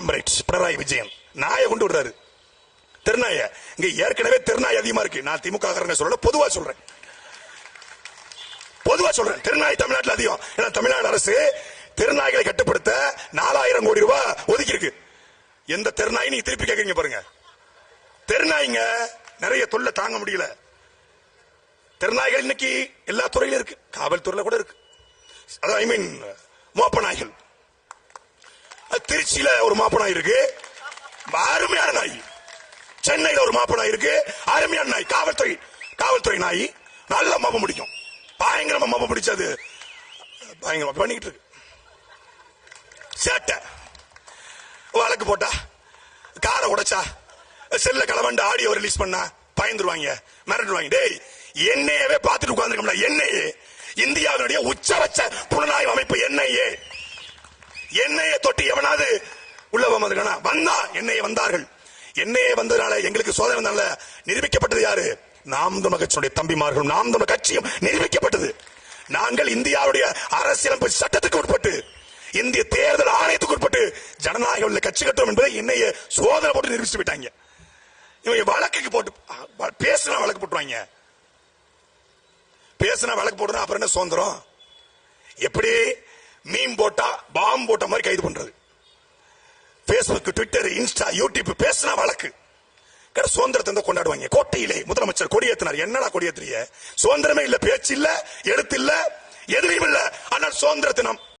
Comrade Pinarayi Vijayan. நாயை கொண்டு விடுறாரு. திருநாய. இங்க ஏற்கனவே திருநாய் அதிகமா இருக்கு. நான் திமுக சொல்ல பொதுவா சொல்றேன். பொதுவா சொல்றேன். திருநாய் தமிழ்நாட்டுல அதிகம். ஏன்னா தமிழ்நாடு அரசு திருநாய்களை கட்டுப்படுத்த நாலாயிரம் கோடி ரூபாய் ஒதுக்கி இருக்கு எந்த திருநாய் நீங்க திருப்பி கேட்கறீங்க பாருங்க. திருநாய்ங்க நிறைய தொல்லை தாங்க முடியல. தெருநாய்கள் இன்னைக்கு எல்லா துறையிலும் இருக்கு. காவல்துறையில கூட இருக்கு. அதான் ஐ மீன் மோப்ப நாய்கள். திருச்சியில ஒரு மாப்ப நாய் இருக்கு. அருமையான நாய். சென்னையில ஒரு மாப்ப நாய் இருக்கு. அருமையான நாய். காவல்துறை காவல்துறை நாய். நல்ல மாப்பம் பிடிக்கும். பயங்கரமா மாப்பம் பிடிச்சது. பயங்கரமா பண்ணிக்கிட்டு இருக்கு. சேட்டை. வழக்கு போட்டா காரை உடைச்சா செல்ல கலவண்டு ஆடியோ ரிலீஸ் பண்ணா பயந்துருவாங்க மிரட்டுவாங்க டேய் என்னையவே பார்த்துட்டு உட்காந்துருக்கோம்ல என்னையே. இந்தியாவினுடைய உச்சபட்ச புலனாய்வு என்னைய தொட்டு எவனாவது உள்ள வந்திருக்கானா? வந்தா என்னையே வந்தார்கள். என்னையே வந்ததுனால எங்களுக்கு சோதனை வந்தனால நிரூபிக்கப்பட்டது யாரு? நாம் தமிழ் தம்பிமார்களும் நாம் தமிழ் கட்சியும் நிரூபிக்கப்பட்டது. நாங்கள் இந்தியாவுடைய அரசியலமைப்பு சட்டத்துக்கு உட்பட்டு இந்திய தேர்தல் ஆணையத்துக்கு உட்பட்டு ஜனநாயக உள்ள கட்சி கட்டும் என்பதை என்னைய சோதனை போட்டு நிரூபிச்சு விட்டாங்க. இவங்க வழக்குக்கு போட்டு பேசுனா வழக்கு போட்டுருவாங்க. பேசுனா வழக்கு போடுறா அப்புறம் என்ன சுதந்திரம்? எப்படி மீன் போட்டா பாம்பு போட்ட மாதிரி கைது பண்றது. பேஸ்புக் ட்விட்டர் இன்ஸ்டா யூடியூப் பேசுனா வழக்கு. கடை சுதந்திரத்தை வந்து கொண்டாடுவாங்க. கோட்டையிலே முதலமைச்சர் கொடியேற்றினார் என்னடா கொடியேற்றிய சுதந்திரமே இல்ல பேச்சு இல்ல எழுத்து இல்ல எதுலையும் இல்ல. ஆனால் சுதந்திர தினம்.